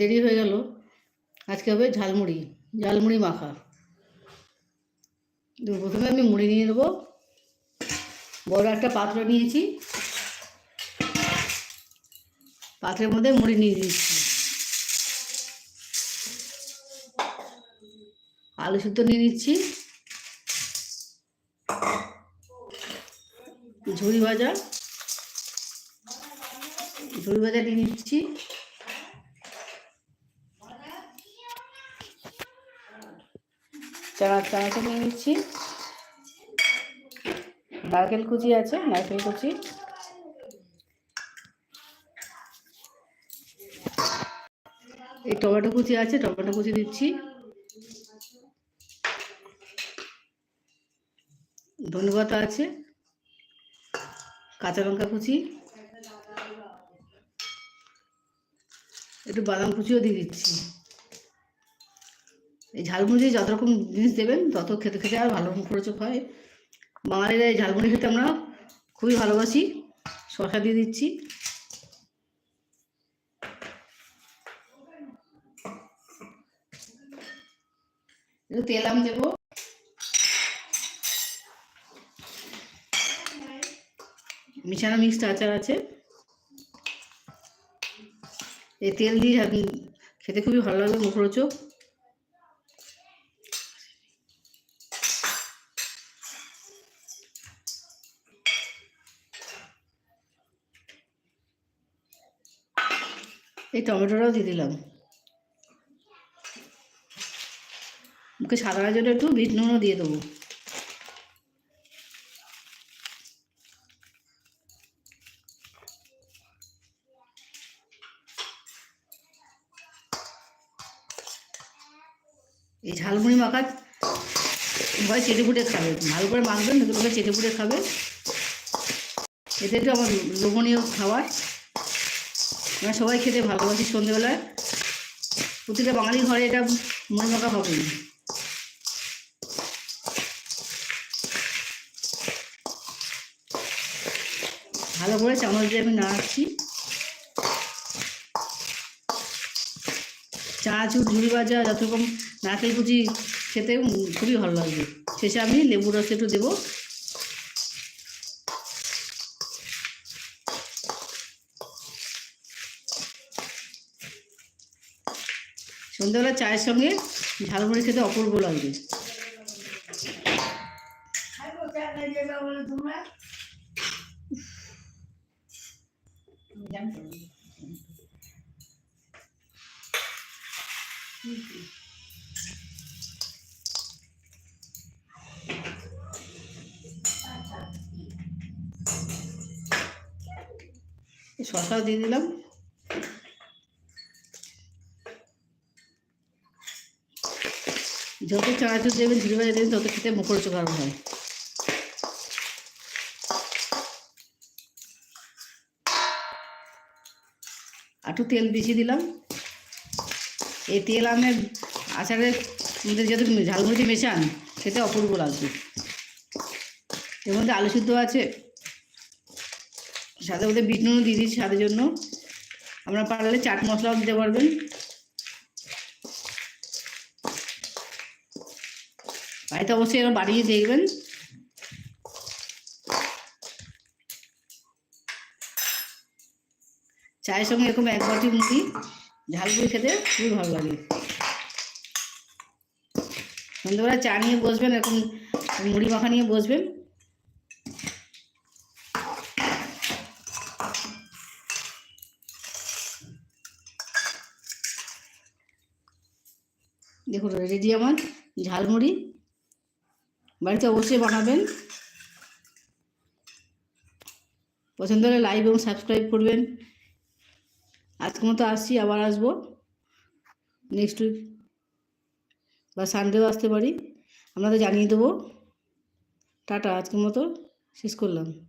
দেরি হয়ে গেল। আজকে হবে ঝালমুড়ি ঝালমুড়ি মাখা। প্রথমে আমি মুড়ি নিয়ে নেব। বড় একটা পাত্র নিয়েছি। পাত্রের মধ্যে মুড়ি নিয়ে দিচ্ছি আলু সুদ্ধ নিয়ে নিচ্ছি। ঝুড়ি ভাজা। ঝুড়ি ভাজা নিয়ে নিচ্ছি। চানা চানাচা নিয়ে নিচ্ছি। নারকেল কুচি আছে, নারকেল কুচি। এই টমেটো কুচি আছে, টমেটো কুচি দিচ্ছি। ধনেপাতা আছে, কাঁচা লঙ্কা কুচি। একটু বাদাম কুচিও দিয়ে দিচ্ছি। এই ঝালমুড়ি যত রকম জিনিস দেবেন, তত খেতে খেতে আর ভালো মুখরোচক হয়। বাঙালিরা এই ঝালমুড়ি খেতে আমরা খুবই ভালোবাসি। শসা দিয়ে দিচ্ছি। তেল আমি দেবো। মিশানো মিক্সড আচার আছে। এই তেল দিয়ে খেতে খুবই ভালো লাগবে মুখরোচক। এই টমেটোটাও দিয়ে দিলাম। মুখে সাদার জন্য একটু বিট নুনও দিয়ে দেবো। এই ঝালমুড়ি মাখা ভয় চেটে ফুটে খাবে। ভালো করে মাখবেন এগুলোকে চেটে ফুটে খাবে। এতে একটু আমার লোভনীয় খাবার। আমরা সবাই খেতে ভালোবাসি সন্ধেবেলায়। প্রতিটা বাঙালি ঘরে এটা মুড়ি মাখা হবেই ভালো করে চামচ দিয়ে আমি নাড়াচ্ছি চানাচুর ঝুড়ি ভাজা যত রকম নারকেল কুচি খেতে খুবই ভালো লাগবে। শেষে আমি লেবু রস একটু দেবো। সন্ধ্যাবেলা চায়ের সঙ্গে ঝালমুড়ি খেতে অপূর্ব লাগবে। শসাও দিয়ে দিলাম। যত চানাচুর দেবেন ঝুড়ি ভাজা দেবেন তত খেতে মুখরোচক আরও হয়। একটু তেল বেশি দিলাম। এই তেল আমের আচারের মধ্যে যদি ঝালমুড়ি মেশান, খেতে অপূর্ব লাগবে। এর মধ্যে আলু সিদ্ধ আছে। সাথে মধ্যে বিট নুনও দিয়ে দিচ্ছি স্বাদের জন্য। আপনারা পারলে চাট মশলাও দিতে পারবেন। বাড়িতে অবশ্যই এবার বাড়িয়ে দেখবেন। চায়ের সঙ্গে এরকম এক বাটি মুড়ি, ঝাল ঝালমুড়ি খেতে খুবই ভালো লাগে। সন্ধ্যেবেলা চা নিয়ে বসবেন এরকম মুড়ি মাখা নিয়ে বসবেন। দেখুন রেডি আমার ঝালমুড়ি বাড়িতে অবশ্যই বানাবেন। পছন্দ হলে লাইক এবং সাবস্ক্রাইব করবেন। আজকে মতো আসছি, আবার আসব। নেক্সট উইক বা সানডেও আসতে পারি। আপনাদের জানিয়ে দেবো। টাটা, আজকের মতো শেষ করলাম।